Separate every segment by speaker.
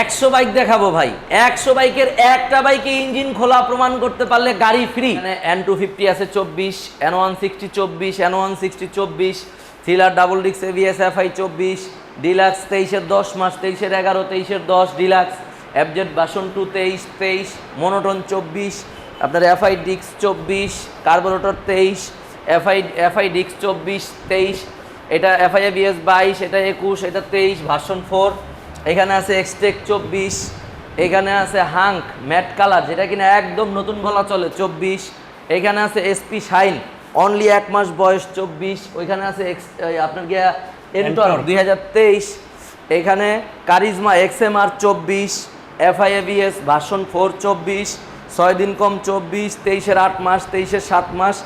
Speaker 1: একশো বাইক দেখাবো ভাই। একশো বাইকের একটা বাইকে ইঞ্জিন খোলা প্রমাণ করতে পারলে গাড়ি ফ্রি মানে এন টু ফিফটি আছে চব্বিশ এন ওয়ান সিক্সটি চব্বিশ এন ওয়ান সিক্সটি চব্বিশ থ্রিলার ডাবল ডিক্স এভিএস এফআই চব্বিশ ডিলাক্স তেইশের দশ মাস, তেইশের এগারো, তেইশের দশ ডিলাক্স অ্যাবজেট বাসন টু তেইশ তেইশ মনোটন চব্বিশ, আপনার এফআই ডিক্স চব্বিশ কার্বোরেটর তেইশ এফআই এফআই ডিক্স চব্বিশ, তেইশ, এটা এফআই বিএস বাইশ, এটা একুশ, এটা তেইশ ভার্সন ফোর এখানে আছে এক্সটেক চব্বিশ এখানে আছে হাঙ্ক ম্যাট কালার যেটা কিনা একদম নতুন বলা চলে চব্বিশ। এখানে আছে এসপি শাইন অনলি এক মাস বয়স চব্বিশ। ওইখানে আছে এক্স আপনার গিয়া এন্টর দুই হাজার তেইশ। এখানে কারিজমা এক্স এম আর চব্বিশ এফআইএবিএস ভার্সন ফোর চব্বিশ ছয় দিন কম চব্বিশ তেইশের আট মাস তেইশের সাত মাস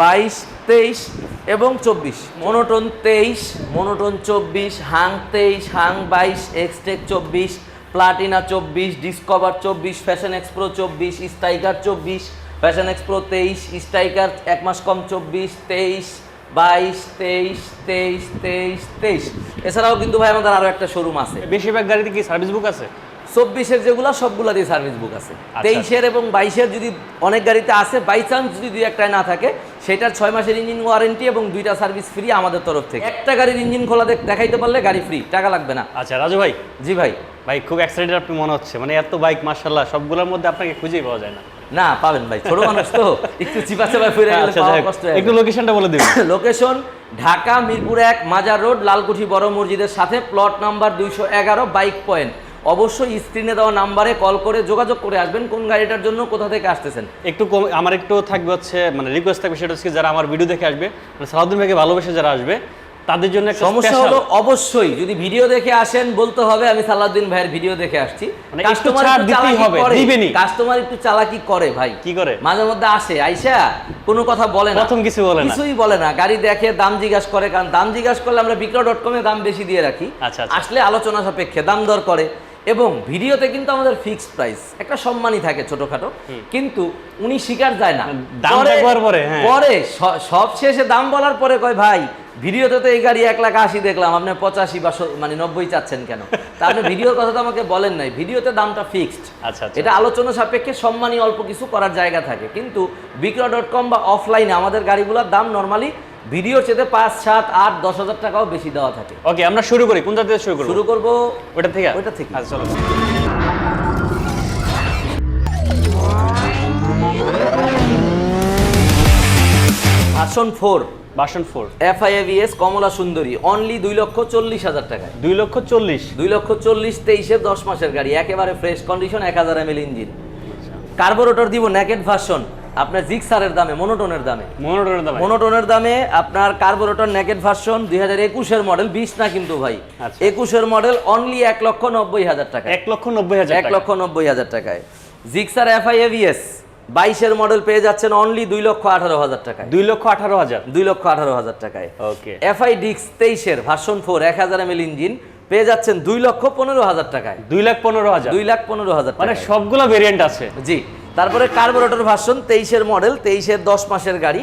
Speaker 1: বাইশ তেইশ। এবং চব্বিশ। মনোটন তেইশ, মনোটন চব্বিশ, হাং তেইশ, হাং বাইশ এক্সটেক চব্বিশ, প্লাটিনা চব্বিশ, ডিসকভার চব্বিশ, ফ্যাশন এক্সপ্রো চব্বিশ স্ট্রাইকার চব্বিশ, ফ্যাশন এক্সপ্রো তেইশ স্ট্রাইকার এক মাস কম চব্বিশ, তেইশ, বাইশ, তেইশ তেইশ তেইশ তেইশ। এছাড়াও কিন্তু ভাই আমাদের আরও একটা শোরুম আছে।
Speaker 2: বেশিরভাগ গাড়িতে কি সার্ভিস বুক আছে?
Speaker 1: চব্বিশের যেগুলো সবগুলোরই সার্ভিস বুক আছে।
Speaker 2: আচ্ছা।
Speaker 1: তেইশের এবং বাইশের যদি অনেক গাড়িতে আছে বাই চান্স যদি দুই একটায় না থাকে সেটার ছয় মাসের ইঞ্জিন ওয়ারেন্টি এবং দুইটা সার্ভিস ফ্রি আমাদের তরফ থেকে। একটা গাড়ির ইঞ্জিন খোলা দেখাইতে পারলে গাড়ি ফ্রি টাকা লাগবে না।
Speaker 2: আচ্ছা রাজু ভাই।
Speaker 1: জি ভাই।
Speaker 2: ভাই খুব এক্সাইটেড আপনি মনে হচ্ছে। মানে এত বাইক মার্শাল্লাহ সবগুলোর মধ্যে আপনাকে খুঁজেই পাওয়া যায় না।
Speaker 1: না পাবেন ভাই। ছোট মানুষ তো একটু চিপা চাপা ফিরে
Speaker 2: আচ্ছা
Speaker 1: কষ্ট
Speaker 2: একটু লোকেশনটা বলে দিবেন।
Speaker 1: লোকেশন ঢাকা মিরপুর এক মাজার রোড লালকুঠি বড় মসজিদের সাথে প্লট নাম্বার দুইশো এগারো বাইক পয়েন্ট অবশ্যই স্ক্রিনে দেওয়া নাম্বারে কল করে যোগাযোগ করে আসবেন কোন গাড়িটার জন্য কোথা থেকে আসতেছেন।
Speaker 2: একটু কম আমার একটু থাকবে হচ্ছে মানে রিকোয়েস্ট থাকবে সেটা হচ্ছে যারা আমার ভিডিও দেখে আসবে মানে সালাউদ্দিন ভাইকে ভালোবেসে যারা আসবে তাদের জন্য একটা
Speaker 1: সমস্যা হলো অবশ্যই যদি ভিডিও দেখে আসেন বলতে হবে আমি সালাউদ্দিন ভাইয়ের ভিডিও দেখে আসছি।
Speaker 2: মানে একটু ছাড় দিতেই হবে, দিবেনই।
Speaker 1: কাস্টমার একটু চালাকি করে ভাই।
Speaker 2: কি করে?
Speaker 1: মাঝে মধ্যে আসে। আইসা কোনো কথা বলে না।
Speaker 2: প্রথম কিছু বলে না।
Speaker 1: কিছুই বলে না। গাড়ি দেখে দাম জিজ্ঞাসা করে। কারণ দাম জিজ্ঞাসা করলে আমরা বিক্রয় ডট কমে দাম বেশি দিয়ে রাখি।
Speaker 2: আচ্ছা, আচ্ছা।
Speaker 1: আসলে আলোচনা সাপেক্ষে দাম দর করে। এবং ভিডিওতে কিন্তু আমাদের ফিক্সড প্রাইস একটা সম্মানই থাকে ছোটখাটো। কিন্তু উনি স্বীকার যায় না। পরে-
Speaker 2: হ্যাঁ।
Speaker 1: সব শেষে দাম বলার পরে কয় ভাই ভিডিওতে তো এই গাড়ি এক লাখ আশি দেখলাম আপনি পঁচাশি বা মানে নব্বই চাচ্ছেন কেন? তা আপনি ভিডিওর কথা তো আমাকে বলেন নাই। ভিডিওতে দামটা ফিক্সড
Speaker 2: আচ্ছা আচ্ছা।
Speaker 1: এটা আলোচনা সাপেক্ষে সম্মানী অল্প কিছু করার জায়গা থাকে। কিন্তু বিক্রয় ডট কম বা অফলাইনে আমাদের গাড়িগুলোর দাম নর্মালি ভিডিও চেতে পাঁচ সাত আট দশ হাজার টাকাও বেশি দেওয়া থাকে।
Speaker 2: ওকে আমরা শুরু করি কোনটা থেকে শুরু করব?
Speaker 1: শুরু করব
Speaker 2: ওটা থেকে?
Speaker 1: ওইটা থেকে।
Speaker 2: আচ্ছা চলো।
Speaker 1: আসন ফোর।
Speaker 2: বাসন ফোর।
Speaker 1: এফআইএভিএস কমলা সুন্দরী অনলি দুই লক্ষ চল্লিশ হাজার টাকায়।
Speaker 2: দুই লক্ষ চল্লিশ।
Speaker 1: দুই লক্ষ চল্লিশ তেইশের দশ মাসের গাড়ি একেবারে ফ্রেশ কন্ডিশন এক হাজার এমএল ইঞ্জিন। কার্বোরেটর দিব নেকেট ভার্সন আপনার জিক্সারের দামে মনোটনের দামে।
Speaker 2: মনোটনের দাম।
Speaker 1: মনোটনের দামে আপনার কার্বোরেটর নেকেট ভার্সন দুই হাজার একুশের মডেল বিশ না কিন্তু ভাই।
Speaker 2: আচ্ছা।
Speaker 1: একুশের মডেল অনলি এক লক্ষ নব্বই হাজার টাকা
Speaker 2: এক লক্ষ নব্বই হাজার
Speaker 1: এক লক্ষ নব্বই হাজার টাকায়। জিক্সার এফআই এভিএস বাইশের মডেল পেয়ে যাচ্ছেন অনলি দুই লক্ষ আঠারো হাজার টাকায়।
Speaker 2: দুই লক্ষ আঠারো হাজার।
Speaker 1: দুই লক্ষ আঠারো হাজার টাকায়।
Speaker 2: ওকে
Speaker 1: এফআই ডিক্স তেইশের ভার্সন ফোর এক হাজার এমএল ইঞ্জিন পেয়ে যাচ্ছেন দুই লক্ষ পনেরো হাজার টাকায়।
Speaker 2: দুই লাখ পনেরো হাজার।
Speaker 1: দুই লাখ পনেরো হাজার
Speaker 2: মানে সবগুলো ভেরিয়েন্ট আছে।
Speaker 1: জি। তারপরে কার্বোরেটর ভার্সন তেইশের মডেল তেইশের দশ মাসের গাড়ি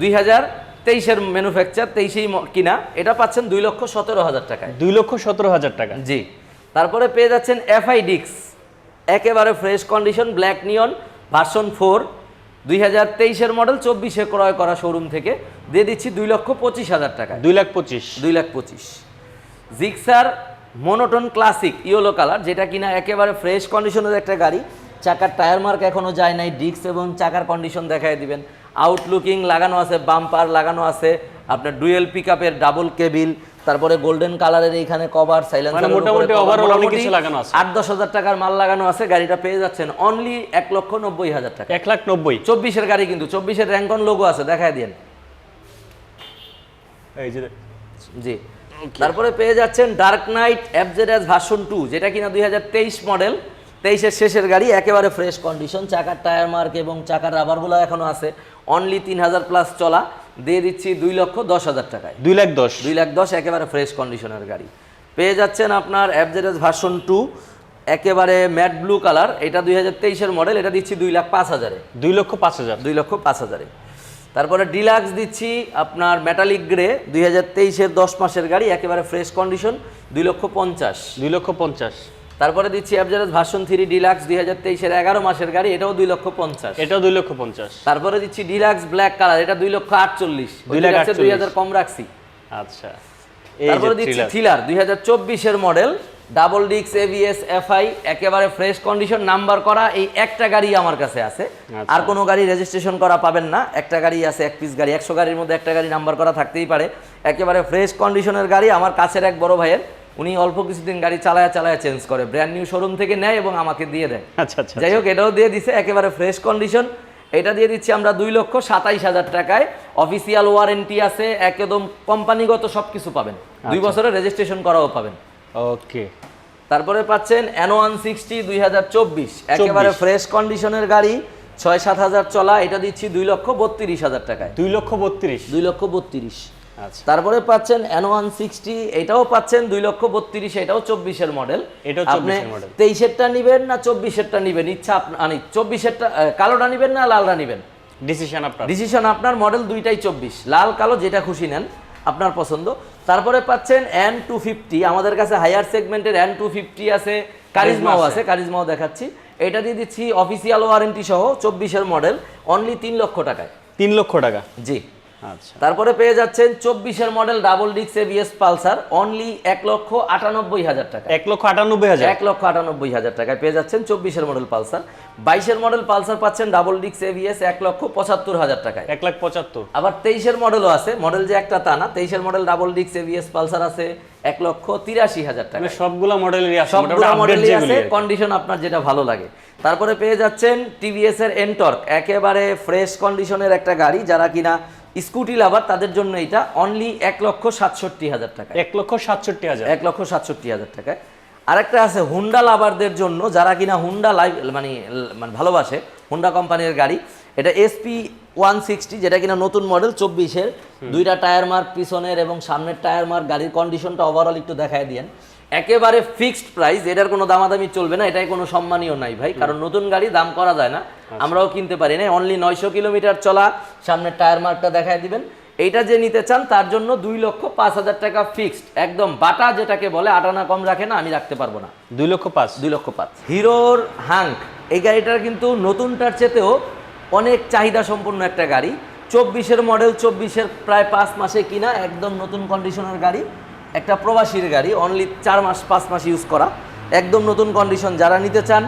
Speaker 1: দুই হাজার তেইশের ম্যানুফ্যাকচার তেইশেই কিনা। এটা পাচ্ছেন দুই লক্ষ সতেরো হাজার টাকায়।
Speaker 2: দুই লক্ষ সতেরো হাজার টাকা।
Speaker 1: জি। তারপরে পেয়ে যাচ্ছেন এফআই ডিক্স একেবারে fresh condition black neon version four দুই হাজার তেইশের মডেল চব্বিশে ক্রয় করা শোরুম থেকে। দিয়ে দিচ্ছি দুই লক্ষ পঁচিশ হাজার টাকা
Speaker 2: দুই লাখ পঁচিশ।
Speaker 1: দুই লাখ পঁচিশ। Gixxer monotone classic yellow colour যেটা কিনা একেবারে ফ্রেশ কন্ডিশনের একটা গাড়ি। চাকার টায়ার মার্ক এখনও যায় নাই ডিস্ক এবং চাকার কন্ডিশন দেখায় দিবেন। আউটলুকিং লাগানো আছে বাম্পার লাগানো আছে আপনার ডুয়েল পিক আপের ডাবল কেবিল তারপরে গোল্ডেন কালারের এইখানে কভার
Speaker 2: মানে মোটামুটি overall অনেক কিছু লাগানো আছে।
Speaker 1: আট দশ হাজার টাকার মাল লাগানো আছে গাড়িটা পেয়ে যাচ্ছেন অনলি এক লক্ষ নব্বই হাজার টাকা।
Speaker 2: এক লাখ নব্বই।
Speaker 1: চব্বিশের গাড়ি কিন্তু চব্বিশের র্যাঙ্কন লোগো আছে দেখায় দিন
Speaker 2: এই যে
Speaker 1: জি। তারপরে পেয়ে যাচ্ছেন dark knight FZS version two যেটা কিনা দুই হাজার তেইশ মডেল তেইশের শেষের গাড়ি একেবারে ফ্রেশ কন্ডিশন চাকার টায়ার মার্ক এবং চাকার রাবারগুলো এখনও আছে। অনলি তিন হাজার প্লাস চলা। দিয়ে দিচ্ছি দুই লক্ষ দশ হাজার টাকায়।
Speaker 2: দুই লাখ দশ।
Speaker 1: দুই লাখ দশ একেবারে ফ্রেশ কন্ডিশনের গাড়ি। পেয়ে যাচ্ছেন আপনার এফজেডএস ভার্সন টু একেবারে ম্যাট ব্লু কালার এটা দুই হাজার তেইশের মডেল এটা দিচ্ছি দুই লাখ পাঁচ হাজারে।
Speaker 2: দুই লক্ষ পাঁচ হাজার।
Speaker 1: দুই লক্ষ পাঁচ হাজারে। তারপরে ডিলাক্স দিচ্ছি আপনার মেটালিক গ্রে দুই হাজার তেইশের দশ মাসের গাড়ি একেবারে ফ্রেশ কন্ডিশন দুই লক্ষ পঞ্চাশ।
Speaker 2: দুই লক্ষ পঞ্চাশ।
Speaker 1: তারপরে দিচ্ছি অ্যাবজারেজ ভার্সন থ্রি ডিলাক্স দুই হাজার তেইশের এগারো মাসের গাড়ি এটাও দুই লক্ষ পঞ্চাশ।
Speaker 2: এটাও দুই লক্ষ পঞ্চাশ।
Speaker 1: তারপরে দিচ্ছি ডিলাক্স ব্ল্যাক কালার এটা দুই লক্ষ আটচল্লিশ।
Speaker 2: দুই লাখ
Speaker 1: দুই হাজার কম রাখছি।
Speaker 2: আচ্ছা।
Speaker 1: তারপরে দিচ্ছি। থ্রিলার দুই হাজার চব্বিশের মডেল ডাবল ডিক্স এবিএস এফআই একেবারে ফ্রেশ কন্ডিশন নাম্বার করা এই একটা গাড়ি আমার কাছে আছে।
Speaker 2: আচ্ছা।
Speaker 1: আর কোনো গাড়ি রেজিস্ট্রেশন করা পাবেন না একটা গাড়ি আছে এক পিস গাড়ি একশো গাড়ির মধ্যে একটা গাড়ি নাম্বার করা থাকতেই পারে। একেবারে ফ্রেশ কন্ডিশনের গাড়ি আমার কাছের এক বড় ভাইয়ের উনি অল্প কিছুদিন গাড়ি চালায়া চালায়া চেঞ্জ করে ব্র্যান্ড নিউ শোরুম থেকে নেয় এবং আমাকে দিয়ে দেয়।
Speaker 2: আচ্ছা আচ্ছা
Speaker 1: যাই হোক এটাও দিয়ে দিছে একেবারে ফ্রেশ কন্ডিশন এটা দিয়ে দিচ্ছি আমরা দুই লক্ষ সাতাইশ হাজার টাকায়। অফিসিয়াল ওয়ারেন্টি আছে একদম কোম্পানিগত সব কিছু পাবেন। দুই
Speaker 2: আচ্ছা।
Speaker 1: বছরের রেজিস্ট্রেশন করাও পাবেন।
Speaker 2: ওকে।
Speaker 1: তারপরে পাচ্ছেন এন ওয়ান সিক্সটি দুই হাজার চব্বিশ। একেবারে ফ্রেশ কন্ডিশনের গাড়ি ছয় সাত হাজার চলা এটা দিচ্ছি দুই লক্ষ বত্রিশ হাজার টাকায়।
Speaker 2: দুই লক্ষ বত্রিশ।
Speaker 1: দুই লক্ষ বত্রিশ।
Speaker 2: আচ্ছা
Speaker 1: তারপরে পাচ্ছেন এন ওয়ান সিক্সটি এটাও পাচ্ছেন দুই লক্ষ বত্রিশ এটাও চব্বিশের মডেল। আপনি
Speaker 2: 24 এর
Speaker 1: তেইশেরটা নিবেন না চব্বিশেরটা নিবেন? ইচ্ছা আপনি চব্বিশেরটা কালোটা নিবেন না লালটা নিবেন?
Speaker 2: ডিসিশন আপনার।
Speaker 1: ডিসিশন আপনার মডেল দুইটাই চব্বিশ। লাল কালো যেটা খুশি নেন আপনার পছন্দ। তারপরে পাচ্ছেন এন টু ফিফটি আমাদের কাছে হায়ার সেগমেন্টের এন টু ফিফটি আছে কারিজমাও
Speaker 2: আছে।
Speaker 1: কারিজমাও দেখাচ্ছি। এটা দিয়ে দিচ্ছি অফিসিয়াল ওয়ারেন্টি সহ চব্বিশের মডেল অনলি তিন লক্ষ টাকায়।
Speaker 2: তিন লক্ষ টাকা।
Speaker 1: জি।
Speaker 2: আচ্ছা
Speaker 1: তারপরে পেয়ে যাচ্ছেন চব্বিশের মডেল ডাবল ডিক্স এবিএস পালসার অনলি এক লক্ষ আটানব্বই হাজার টাকা।
Speaker 2: এক লক্ষ আটানব্বই হাজার।
Speaker 1: এক লক্ষ আটানব্বই হাজার টাকায় পেয়ে যাচ্ছেন চব্বিশের মডেল পালসার। বাইশের মডেল পালসার পাচ্ছেন ডাবল ডিক্স এবিএস এক লক্ষ পঁচাত্তর হাজার টাকায়।
Speaker 2: এক লাখ পঁচাত্তর।
Speaker 1: আবার তেইশের মডেলও আছে মডেল যে একটা তা না তেইশের মডেল ডাবল ডিক্স এবিএস পালসার আছে এক লক্ষ তিরাশি হাজার টাকা
Speaker 2: মানে সবগুলা মডেলেরই আছে
Speaker 1: সবগুলো মডেলই আছে কন্ডিশন আপনার যেটা ভালো লাগে। তারপরে পেয়ে যাচ্ছেন টিভিএস এর এনটর্ক একেবারে ফ্রেশ কন্ডিশনের একটা গাড়ি যারা কিনা স্কুটি লাভার তাদের জন্য এটা অনলি এক লক্ষ সাতষট্টি হাজার টাকা
Speaker 2: এক লক্ষ সাতষট্টি হাজার।
Speaker 1: এক লক্ষ সাতষট্টি হাজার টাকায়। আরেকটা আছে হুন্ডা লাভারদের জন্য যারা কিনা হুন্ডা লাইভ মানে মানে ভালোবাসে হুন্ডা কোম্পানির গাড়ি এটা এসপি ওয়ান সিক্সটি যেটা কিনা নতুন মডেল চব্বিশের। দুইটা টায়ার মার্ক পিছনের এবং সামনের টায়ার মার্ক গাড়ির কন্ডিশনটা ওভারঅল একটু দেখায় দিয়েন। একেবারে ফিক্সড প্রাইস এটার কোনো দামাদামি চলবে না এটাই কোনো সম্মানীয় নাই ভাই কারণ নতুন গাড়ি দাম করা যায় না আমরাও কিনতে পারি না অনলি নয়শো কিলোমিটার চলা সামনের টায়ার মার্কটা দেখায় দিবেন। এইটা যে নিতে চান তার জন্য দুই লক্ষ পাঁচ হাজার টাকা ফিক্সড একদম বাটা যেটাকে বলে আটানা কম রাখে না আমি রাখতে পারব না।
Speaker 2: দুই লক্ষ পাঁচ?
Speaker 1: দুই লক্ষ পাঁচ। হিরোর হাঙ্ক এই গাড়িটার কিন্তু নতুনটার চেতেও অনেক চাহিদা সম্পন্ন একটা গাড়ি। চব্বিশের মডেল চব্বিশের প্রায় পাঁচ মাসে কিনা একদম নতুন কন্ডিশনের গাড়ি। একটা প্রবাসীর গাড়ি অনলি চার মাস পাঁচ মাস ইউজ করা। একদম নতুন কন্ডিশন যারা নিতে চান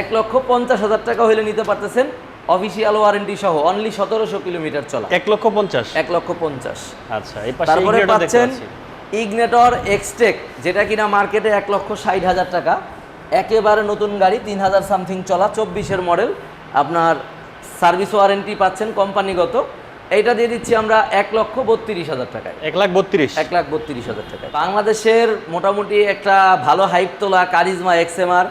Speaker 1: এক লক্ষ পঞ্চাশ হাজার টাকা হলে নিতে পারতেছেন। অফিসিয়াল ওয়ারেন্টি সহ অনলি সতেরোশো কিলোমিটার চলা।
Speaker 2: এক লক্ষ পঞ্চাশ?
Speaker 1: এক লক্ষ পঞ্চাশ।
Speaker 2: আচ্ছা
Speaker 1: তারপরে পাচ্ছেন ইগনেটর এক্সটেক যেটা কিনা মার্কেটে এক লক্ষ ষাট হাজার টাকা। একেবারে নতুন গাড়ি তিন হাজার সামথিং চলা চব্বিশের মডেল আপনার সার্ভিস ওয়ারেন্টি পাচ্ছেন কোম্পানিগত এইটা দিয়ে দিচ্ছি আমরা এক লক্ষ বত্রিশ হাজার টাকায়।
Speaker 2: এক লাখ বত্রিশ।
Speaker 1: এক লাখ বত্রিশ হাজার টাকায়। বাংলাদেশের মোটামুটি একটা ভালো হাইপ তোলা কারিজমা এক্সএমআর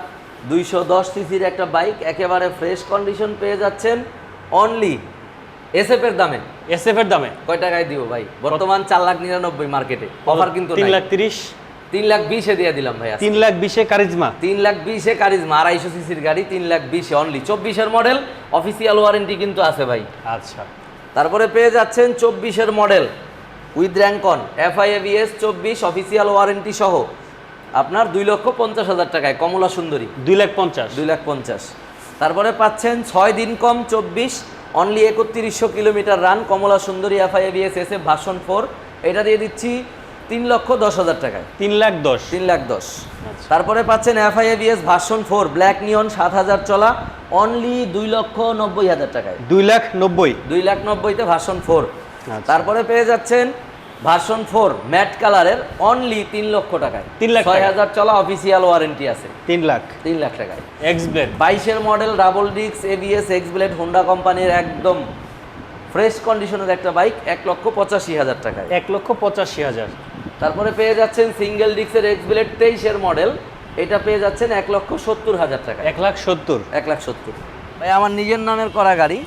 Speaker 1: দুইশো দশ সিসির একটা বাইক একেবারে ফ্রেশ কন্ডিশন পেয়ে যাচ্ছেন অনলি এসএফ এর দামে।
Speaker 2: এস এফ দামে?
Speaker 1: কয় টাকায় দিব ভাই? বর্তমান চার লাখ নিরানব্বই মার্কেটে। অফার কিন্তু
Speaker 2: তিন লাখ তিরিশ?
Speaker 1: তিন লাখ বিশে দিয়ে দিলাম ভাই
Speaker 2: তিন লাখ বিশে কারিজমা?
Speaker 1: তিন লাখ বিশে কারিজমা আড়াইশো সিসির গাড়ি তিন লাখ বিশে অনলি চব্বিশের মডেল অফিসিয়াল ওয়ারেন্টি কিন্তু আছে ভাই।
Speaker 2: আচ্ছা।
Speaker 1: তারপরে পেয়ে যাচ্ছেন চব্বিশের model with Rancon F I A B S চব্বিশ অফিসিয়াল ওয়ারেন্টি সহ। আপনার দুই লক্ষ পঞ্চাশ হাজার টাকায় কমলা সুন্দরী।
Speaker 2: দুই লাখ পঞ্চাশ।
Speaker 1: দুই লাখ পঞ্চাশ। তারপরে পাচ্ছেন ছয় দিন কম চব্বিশ অনলি একত্রিশশো কিলোমিটার রান কমলা সুন্দরী এফআইএবিএস এস এ ভাষণ ফোর এটা দিয়ে দিচ্ছি তিন লক্ষ দশ হাজার টাকায়।
Speaker 2: তিন লাখ দশ।
Speaker 1: তিন লাখ দশ।
Speaker 2: আচ্ছা।
Speaker 1: তারপরে পাচ্ছেন FI ABS version four black neon সাত হাজার চলা অনলি দুই লক্ষ নব্বই হাজার টাকায়।
Speaker 2: দুই লাখ নব্বই।
Speaker 1: দুই লাখ নব্বইতে ভার্সন ফোর।
Speaker 2: আচ্ছা।
Speaker 1: তারপরে পেয়ে যাচ্ছেন ভার্সন ফোর ম্যাট কালারের অনলি তিন লক্ষ টাকায়।
Speaker 2: তিন লাখ
Speaker 1: ছয় হাজার চলা অফিসিয়াল ওয়ারেন্টি আছে।
Speaker 2: তিন লাখ।
Speaker 1: তিন লাখ টাকায়।
Speaker 2: এক্স ব্লেড
Speaker 1: বাইশের মডেল ডাবল ডিক্স এবিএস এক্স ব্লেড হোন্ডা কোম্পানির একদম ফ্রেশ কন্ডিশনের একটা বাইক এক লক্ষ পঁচাশি হাজার টাকায়।
Speaker 2: এক লক্ষ পঁচাশি হাজার।
Speaker 1: তারপরে পেয়ে যাচ্ছেন সিঙ্গেল ডিক্সের এক্স ব্লেড তেইশের মডেল। এটা পেয়ে যাচ্ছেন এক লক্ষ সত্তর হাজার টাকা।
Speaker 2: এক লাখ সত্তর।
Speaker 1: এক লাখ সত্তর। ভাই আমার নিজের নামের করা গাড়ি।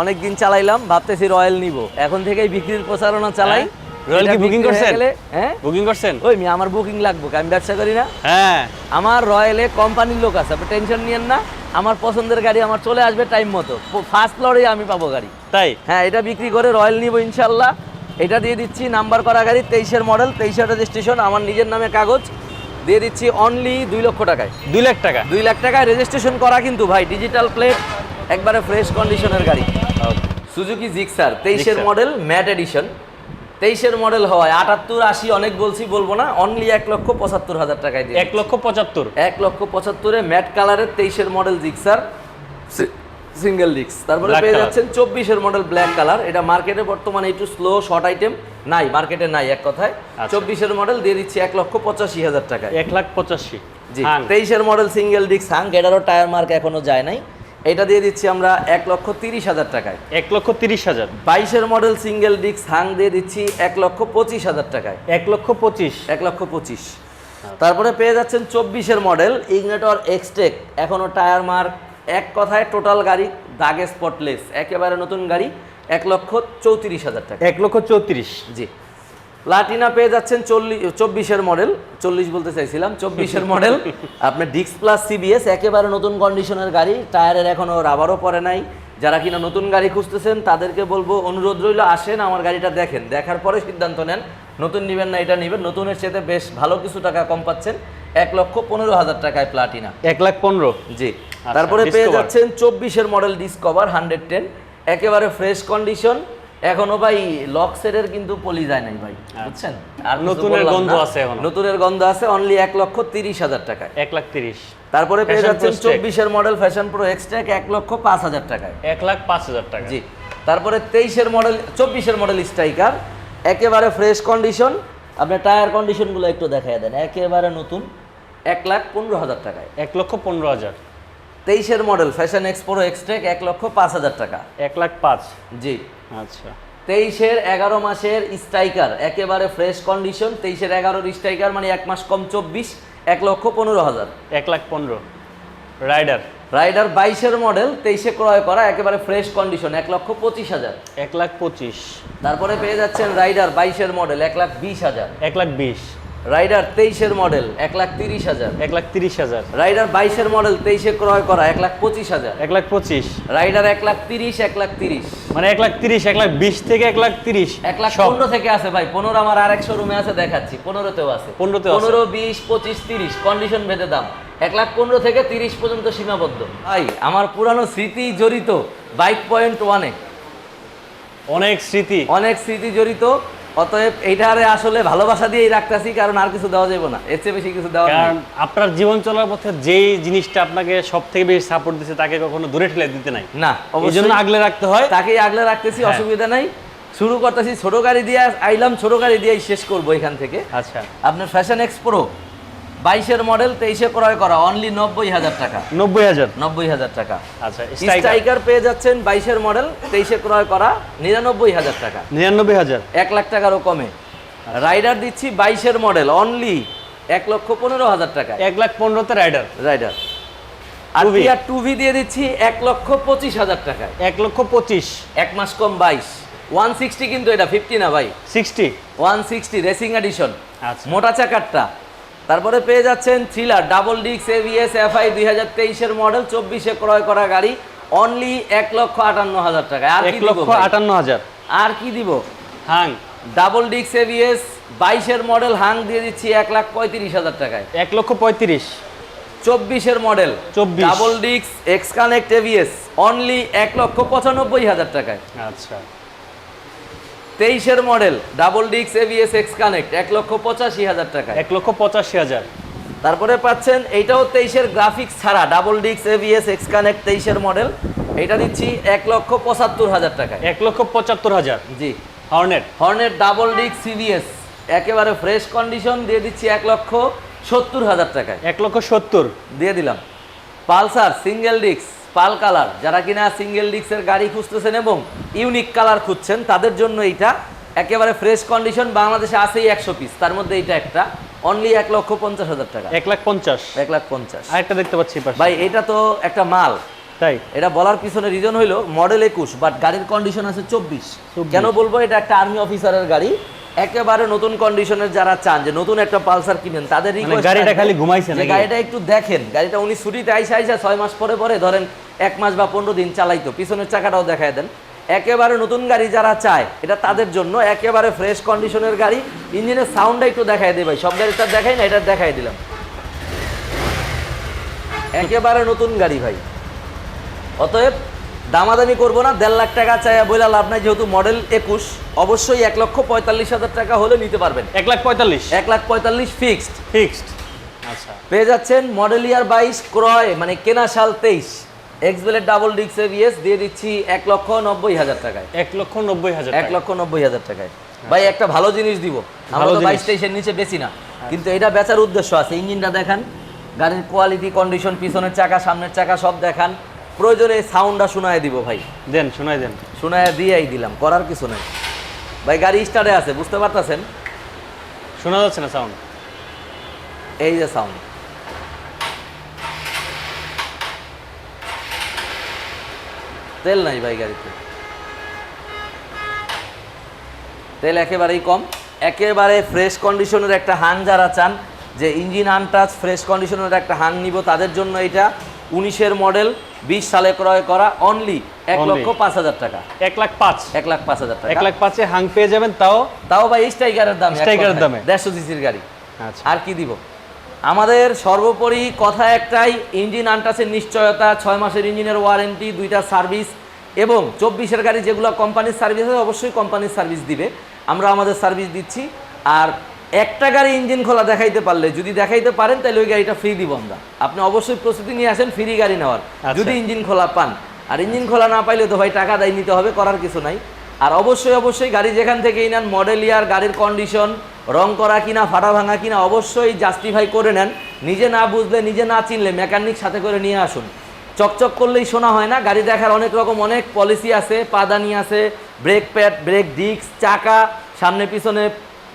Speaker 1: অনেক দিন চালাইলাম ভাবতেছি রয়্যাল নিব। এখন থেকেই বিক্রির প্রচারণা চালাই।
Speaker 2: হ্যাঁ? রয়্যাল কি বুকিং করছেন?
Speaker 1: হ্যাঁ?
Speaker 2: বুকিং করছেন?
Speaker 1: ওই মি আমার বুকিং লাগবে আমি ব্যবসা করি না?
Speaker 2: হ্যাঁ।
Speaker 1: আমার রয়্যালে কোম্পানির লোক আছে আপনি টেনশন নিয়েন না। আমার পছন্দের গাড়ি আমার চলে আসবে টাইম মতো। ফার্স্ট ফ্লোরেই আমি পাবো গাড়ি।
Speaker 2: তাই?
Speaker 1: হ্যাঁ এটা বিক্রি করে রয়্যাল নিব ইনশাল্লাহ। এটা দিয়ে দিচ্ছি নাম্বার করা গাড়ি তেইশের মডেল তেইশের রেজিস্ট্রেশন আমার নিজের নামে কাগজ। দিয়ে দিচ্ছি অনলি দুই লক্ষ টাকায়।
Speaker 2: দুই লাখ টাকা?
Speaker 1: দুই লাখ টাকায় রেজিস্ট্রেশন করা কিন্তু ভাই ডিজিটাল প্লেট একবারে ফ্রেশ কন্ডিশনের গাড়ি। সুজুকি জিক্সার তেইশের মডেল ম্যাট এডিশন তেইশের মডেল হওয়ায় আটাত্তর আশি অনেক বলছি বলব না অনলি এক লক্ষ পঁচাত্তর হাজার টাকায় দিয়ে
Speaker 2: এক লক্ষ পঁচাত্তর?
Speaker 1: এক লক্ষ পঁচাত্তরে ম্যাট কালারের তেইশের মডেল জিক্সার সিঙ্গেল ডিক্স তারপরে পেয়ে যাচ্ছেন চব্বিশের মডেল ব্ল্যাক কালার এটা মার্কেটে বর্তমানে একটু স্লো শর্ট আইটেম নাই মার্কেটে নাই এক কথায়।
Speaker 2: আচ্ছা।
Speaker 1: চব্বিশের মডেল দিয়ে দিচ্ছি এক লক্ষ পঁচাশি হাজার টাকা
Speaker 2: এক লাখ পঁচাশি।
Speaker 1: জি তেইশের মডেল সিঙ্গেল ডিক্স হাঙ্ক এটারও টায়ার মার্ক এখনও যায় নাই। এটা দিয়ে দিচ্ছি আমরা এক লক্ষ তিরিশ হাজার টাকায়।
Speaker 2: এক লক্ষ তিরিশ হাজার।
Speaker 1: বাইশের মডেল সিঙ্গেল ডিক্স হাং দিয়ে দিচ্ছি এক লক্ষ পঁচিশ হাজার টাকায়।
Speaker 2: এক লক্ষ পঁচিশ।
Speaker 1: এক লক্ষ পঁচিশ। তারপরে পেয়ে যাচ্ছেন চব্বিশের মডেল ইগনেটর এক্সটেক এখনও টায়ার মার্ক এক কথায় টোটাল গাড়ি দাগে স্পটলেস একেবারে নতুন গাড়ি এক লক্ষ চৌত্রিশ হাজার টাকা।
Speaker 2: এক লক্ষ চৌত্রিশ।
Speaker 1: জি। প্লাটিনা পেয়ে যাচ্ছেন চল্লিশ চব্বিশের মডেল চল্লিশ বলতে চাইছিলাম চব্বিশের মডেল আপনার ডিক্স প্লাস সিবিএস একেবারে নতুন কন্ডিশনের গাড়ি টায়ারের এখনও রাবারও পরে নাই। যারা কিনা নতুন গাড়ি খুঁজতেছেন তাদেরকে বলব অনুরোধ রইল আসেন আমার গাড়িটা দেখেন। দেখার পরে সিদ্ধান্ত নেন নতুন নেবেন না এটা নেবেন। নতুনের সাথে বেশ ভালো কিছু টাকা কম পাচ্ছেন এক লক্ষ পনেরো হাজার টাকায় প্লাটিনা
Speaker 2: এক লাখ পনেরো।
Speaker 1: জি। তারপরে পেয়ে যাচ্ছেন চব্বিশের মডেল ডিসকভার হান্ড্রেড টেন একেবারে ফ্রেশ কন্ডিশন এখনও ভাই লক সেটের কিন্তু পলি যায় নাই ভাই বুঝছেন? আর
Speaker 2: আচ্ছা। নতুনের গন্ধ আছে এখনও।
Speaker 1: নতুনের গন্ধ আছে অনলি এক লক্ষ তিরিশ হাজার টাকায়।
Speaker 2: এক লাখ তিরিশ।
Speaker 1: তারপরে পেয়ে যাচ্ছেন চব্বিশের মডেল ফ্যাশন প্রো এক্সট্যাক এক লক্ষ পাঁচ হাজার টাকায়।
Speaker 2: এক লাখ পাঁচ হাজার টাকা।
Speaker 1: জি। তারপরে তেইশের মডেল চব্বিশের মডেল স্ট্রাইকার একেবারে ফ্রেশ কন্ডিশন আপনার টায়ার কন্ডিশনগুলো একটু দেখাই দেন একেবারে নতুন এক লাখ পনেরো হাজার টাকায়।
Speaker 2: এক লক্ষ পনেরো হাজার।
Speaker 1: তেইশের মডেল ফ্যাশন এক্সপ্রো এক্সট্রেক এক লক্ষ পাঁচ হাজার টাকা।
Speaker 2: এক লাখ পাঁচ।
Speaker 1: জি।
Speaker 2: আচ্ছা।
Speaker 1: তেইশের এগারো মাসের স্ট্রাইকার একেবারে ফ্রেশ কন্ডিশন তেইশের এগারোর স্ট্রাইকার মানে এক মাস কম চব্বিশ এক লক্ষ পনেরো হাজার।
Speaker 2: এক লাখ পনেরো। রাইডার
Speaker 1: রাইডার বাইশের মডেল তেইশে ক্রয় করা একেবারে ফ্রেশ কন্ডিশন এক লক্ষ পঁচিশ হাজার।
Speaker 2: এক লাখ পঁচিশ।
Speaker 1: তারপরে পেয়ে যাচ্ছেন রাইডার বাইশের মডেল এক লাখ বিশ হাজার।
Speaker 2: এক লাখ বিশ।
Speaker 1: রাইডার তেইশের মডেল এক লাখ তিরিশ হাজার
Speaker 2: এক লাখ তিরিশ হাজার
Speaker 1: রাইডার বাইশের মডেল তেইশে ক্রয় করা এক লাখ পঁচিশ হাজার
Speaker 2: এক লাখ পঁচিশ
Speaker 1: রাইডার এক লাখ তিরিশ এক লাখ তিরিশ
Speaker 2: মানে এক লাখ তিরিশ এক লাখ বিশ থেকে এক লাখ তিরিশ
Speaker 1: এক লাখ পনেরো থেকে আছে ভাই পনেরো আমার আর এক শোরুমে আছে দেখাচ্ছি পনেরোতেও আছে
Speaker 2: পনেরোতে
Speaker 1: পনেরো বিশ পঁচিশ তিরিশ কন্ডিশন ভেদে দাম এক লাখ পনেরো থেকে তিরিশ পর্যন্ত সীমাবদ্ধ ভাই আমার পুরানো স্মৃতি জড়িত বাইক পয়েন্ট ওয়ানে
Speaker 2: অনেক স্মৃতি
Speaker 1: অনেক স্মৃতি জড়িত অতএব এইটারে আসলে ভালোবাসা দিয়েই রাখতেছি কারণ আর কিছু দেওয়া যাবে না। এর চেয়ে বেশি কিছু দেওয়া
Speaker 2: কারণ আপনার জীবন চলার পথে যেই জিনিসটা আপনাকে সব থেকে বেশি সাপোর্ট দিচ্ছে তাকে কখনো দূরে ঠেলে দিতে নাই।
Speaker 1: না
Speaker 2: এই জন্য আগলে রাখতে হয়।
Speaker 1: তাকেই আগলে রাখতেছি
Speaker 2: হ্যাঁ।
Speaker 1: অসুবিধা নাই। শুরু করতেছি ছোট গাড়ি দিয়ে আইলাম ছোট গাড়ি দিয়েই শেষ করব এখান থেকে।
Speaker 2: আচ্ছা।
Speaker 1: আপনার ফ্যাশন এক্সপ্রো বাইশের মডেল তেইশে ক্রয় করা অনলি নব্বই হাজার টাকা।
Speaker 2: নব্বই হাজার।
Speaker 1: নব্বই হাজার টাকা।
Speaker 2: আচ্ছা স্ট্রাইকার
Speaker 1: পেয়ে যাচ্ছেন বাইশের মডেল তেইশে ক্রয় করা নিরানব্বই হাজার টাকা।
Speaker 2: নিরানব্বই হাজার।
Speaker 1: এক লাখ টাকারও কমে। রাইডার দিচ্ছি বাইশের মডেল অনলি এক লক্ষ পনেরো হাজার টাকা।
Speaker 2: এক লাখ পনেরোতে রাইডার
Speaker 1: রাইডার আর
Speaker 2: 2V
Speaker 1: টিআর টু ভি দিয়ে দিচ্ছি এক লক্ষ পঁচিশ হাজার টাকায়
Speaker 2: এক লক্ষ পঁচিশ।
Speaker 1: এক মাস কম বাইশ। ওয়ান সিক্সটি কিন্তু এটা ফিফটি না ভাই?
Speaker 2: Sixty
Speaker 1: one sixty racing edition
Speaker 2: আচ্ছা।
Speaker 1: মোটা চাকারটা। তারপরে পেয়ে যাচ্ছেন থ্রিলার ডাবল ডিক্স এভিএস এফআই দুই হাজার তেইশের মডেল চব্বিশে ক্রয় করা গাড়ি অনলি এক লক্ষ আটান্ন হাজার টাকা আর
Speaker 2: এক
Speaker 1: কি
Speaker 2: লক্ষ আটান্ন হাজার।
Speaker 1: আর কি দিব?
Speaker 2: হাং।
Speaker 1: ডাবল ডিক্স এভিএস বাইশের মডেল হাং দিয়ে দিচ্ছি এক লাখ পঁয়ত্রিশ হাজার টাকায়।
Speaker 2: এক লক্ষ পঁয়ত্রিশ।
Speaker 1: চব্বিশের মডেল
Speaker 2: 24
Speaker 1: ডাবল ডিক্স এক্স কানেক্ট এভিএস অনলি এক লক্ষ পঁচানব্বই হাজার টাকায়।
Speaker 2: আচ্ছা।
Speaker 1: তেইশের মডেল ডাবল ডিক্স এভিএস এক্স কানেক্ট এক লক্ষ পঁচাশি হাজার টাকা
Speaker 2: এক লক্ষ পঁচাশি হাজার।
Speaker 1: তারপরে পাচ্ছেন এইটাও তেইশের গ্রাফিক্স ছাড়া ডাবল ডিক্স এভিএস এক্স কানেক্ট তেইশের মডেল এটা দিচ্ছি এক লক্ষ পঁচাত্তর হাজার টাকা
Speaker 2: এক লক্ষ পঁচাত্তর হাজার।
Speaker 1: জি।
Speaker 2: হর্নেট
Speaker 1: হর্নের ডাবল ডিক্স সিভিএস একেবারে ফ্রেশ কন্ডিশন দিয়ে দিচ্ছি এক লক্ষ সত্তর হাজার টাকায়।
Speaker 2: এক লক্ষ সত্তর।
Speaker 1: দিয়ে দিলাম। পালসার সিঙ্গেল ডিক্স পাল কালার। যারা কিনা সিঙ্গেল ডিক্সের গাড়ি খুঁজতেছেন এবং ইউনিক কালার খুঁজছেন তাদের জন্য এইটা একেবারে ফ্রেশ কন্ডিশন বাংলাদেশে আছেই একশো পিস তার মধ্যে এইটা একটা অনলি এক লক্ষ পঞ্চাশ হাজার টাকা।
Speaker 2: এক লাখ পঞ্চাশ।
Speaker 1: এক লাখ পঞ্চাশ।
Speaker 2: আরেকটা দেখতে পাচ্ছি
Speaker 1: ভাই এটা তো একটা মাল।
Speaker 2: তাই?
Speaker 1: এটা বলার পিছনে রিজন হইল মডেল একুশ বাট গাড়ির কন্ডিশন আছে চব্বিশ।
Speaker 2: 24
Speaker 1: কেন বলব এটা একটা আর্মি অফিসারের গাড়ি। একেবারে নতুন কন্ডিশনের যারা চান যে নতুন একটা পালসার কিনেন তাদের
Speaker 2: মানে গাড়িটা খালি ঘুমাইছে
Speaker 1: যে
Speaker 2: নাকি?
Speaker 1: গাড়িটা একটু দেখেন গাড়িটা উনি ছুটিতে আইসা আইসা ছয় মাস পরে পরে ধরেন এক মাস বা পনেরো দিন চালাইতো পিছনের চাকাটাও দেখায় দেন। একেবারে নতুন গাড়ি যারা চায় এটা তাদের জন্য একেবারে ফ্রেশ কন্ডিশনের গাড়ি ইঞ্জিনের সাউন্ডটা একটু দেখায় দেয় ভাই সব গাড়িটা দেখাই না এটা দেখাই দিলাম। একেবারে নতুন গাড়ি ভাই। অতএব দামাদামি করব না দেড় লাখ টাকা চাই বলে লাভ নাই যেহেতু মডেল একুশ অবশ্যই এক লক্ষ পঁয়তাল্লিশ হাজার টাকা হলে নিতে পারবেন।
Speaker 2: এক লাখ পঁয়তাল্লিশ?
Speaker 1: এক লাখ পঁয়তাল্লিশ ফিক্সড
Speaker 2: ফিক্সড আচ্ছা।
Speaker 1: পেয়ে যাচ্ছেন মডেল ইয়ার বাইশ ক্রয় মানে কেনা সাল তেইশ। এক্সবেলের ডাবল ডিক্স এভিএস দিয়ে দিচ্ছি এক লক্ষ নব্বই হাজার টাকায়।
Speaker 2: এক লক্ষ নব্বই হাজার
Speaker 1: এক লক্ষ নব্বই হাজার টাকায়। ভাই একটা ভালো জিনিস দিব। আমরা তো বাইশ তেইশের নিচে বেশি না। কিন্তু এটা বেচার উদ্দেশ্য আছে। ইঞ্জিনটা দেখান গাড়ির কোয়ালিটি কন্ডিশন পিছনের চাকা সামনের চাকা সব দেখান। প্রয়োজনে সাউন্ডটা শোনায় দিব ভাই।
Speaker 2: দেন শোনায় দেন।
Speaker 1: শোনায় দিয়েই দিলাম করার কিছু নাই। ভাই গাড়ি স্টার্টে আছে বুঝতে পারতেছেন?
Speaker 2: শোনা যাচ্ছে না সাউন্ড
Speaker 1: এই যে সাউন্ড তেল নাই ভাই গাড়িতে। তেল একেবারেই কম একেবারে ফ্রেশ কন্ডিশনের একটা হাং যারা চান যে ইঞ্জিন আনটাচ ফ্রেশ কন্ডিশনের একটা হাং নিব তাদের জন্য এটা উনিশের মডেল বিশ সালে ক্রয় করা অনলি এক লক্ষ পাঁচ হাজার টাকা।
Speaker 2: এক লাখ পাঁচ।
Speaker 1: এক লাখ পাঁচ হাজার টাকা।
Speaker 2: এক লাখ পাঁচে হাং পেয়ে যাবেন তাও
Speaker 1: তাও ভাই স্ট্রাইকারের দাম
Speaker 2: এর দামে।
Speaker 1: দেড়শো সিসির গাড়ি।
Speaker 2: আচ্ছা।
Speaker 1: আর কি দিব? আমাদের সর্বোপরি কথা একটাই ইঞ্জিন আনটাসের নিশ্চয়তা ছয় মাসের ইঞ্জিনের ওয়ারেন্টি দুইটা সার্ভিস এবং চব্বিশের গাড়ি যেগুলো কোম্পানির সার্ভিস আছে অবশ্যই কোম্পানির সার্ভিস দিবে। আমরা আমাদের সার্ভিস দিচ্ছি। আর একটা গাড়ি ইঞ্জিন খোলা দেখাইতে পারলে যদি দেখাইতে পারেন তাহলে ওই গাড়িটা ফ্রি দিব আমরা। আপনি অবশ্যই প্রস্তুতি নিয়ে আসেন ফ্রি গাড়ি নেওয়ার।
Speaker 2: আচ্ছা।
Speaker 1: যদি ইঞ্জিন খোলা পান। আর ইঞ্জিন খোলা না পাইলে তো ভাই টাকা দায় নিতে হবে করার কিছু নাই। আর অবশ্যই অবশ্যই গাড়ি যেখান থেকেই নেন মডেল ইয়ার গাড়ির কন্ডিশন রং করা কিনা ফাটা ভাঙা কিনা অবশ্যই জাস্টিফাই করে নেন। নিজে না বুঝলে নিজে না চিনলে মেকানিক সাথে করে নিয়ে আসুন। চকচক করলেই শোনা হয় না গাড়ি দেখার অনেক রকম অনেক পলিসি আছে পাদানি আছে ব্রেক প্যাড ব্রেক ডিস্ক চাকা সামনে পিছনে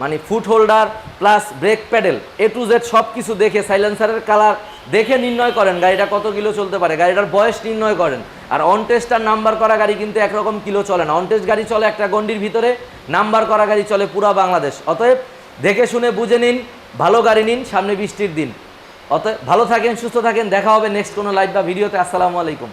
Speaker 1: মানে foot holder plus brake pedal A to Z সব কিছু দেখে সাইলেন্সারের কালার দেখে নির্ণয় করেন গাড়িটা কত কিলো চলতে পারে, গাড়িটার বয়স নির্ণয় করেন। আর অন টেস্টার নাম্বার করা গাড়ি কিন্তু একরকম কিলো চলে না। অন টেস্ট গাড়ি চলে একটা গন্ডির ভিতরে নাম্বার করা গাড়ি চলে পুরা বাংলাদেশ। অতএব দেখে শুনে বুঝে নিন, ভালো গাড়ি নিন সামনে বৃষ্টির দিন। অতএব ভালো থাকেন, সুস্থ থাকেন, দেখা হবে নেক্সট কোনো লাইভ বা ভিডিওতে আসসালামু আলাইকুম।